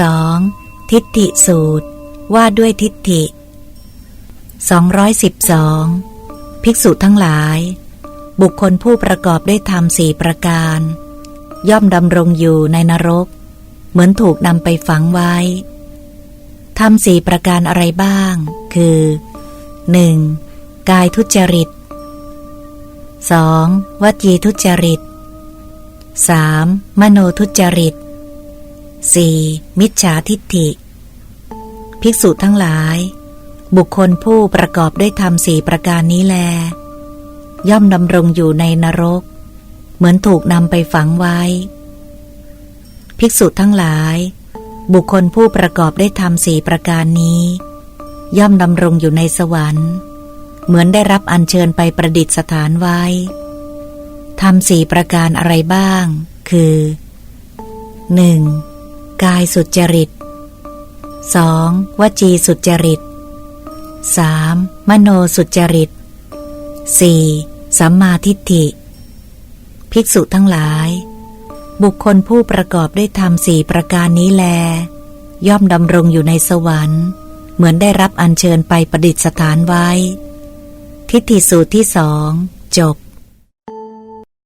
2. ทิฏฐิสูตร ว่าด้วยทิฏฐิ 212 ภิกษุทั้งหลาย บุคคลผู้ประกอบด้วยธรรมสี่ประการ ย่อมดำรงอยู่ในนรก เหมือนถูกนำไปฝังไว้ทำสี่ประการอะไรบ้าง คือ 1. กายทุจริต 2. วจีทุจริต 3. มโนทุจริต 4. มิจฉาทิฏฐิ ภิกษุทั้งหลาย บุคคลผู้ประกอบด้วยธรรมสี่ประการนี้แล ย่อมดำรงอยู่ในนรก เหมือนถูกนำไปฝังไว้ ภิกษุทั้งหลาย บุคคลผู้ประกอบด้วยธรรมสี่ประการนี้ ย่อมดำรงอยู่ในสวรรค์ เหมือนได้รับอัญเชิญไปประดิษฐานไว้ทำสี่ประการอะไรบ้าง คือ 1. กายสุจริต 2. วจีสุจริต 3. มโนสุจริต 4. สัมมาทิฏฐิ ภิกษุทั้งหลาย บุคคลผู้ประกอบด้วยธรรมสี่ประการนี้แล ย่อมดำรงอยู่ในสวรรค์ เหมือนได้รับอัญเชิญไปประดิษฐานไว้ ทิฏฐิสูตรที่สองจบ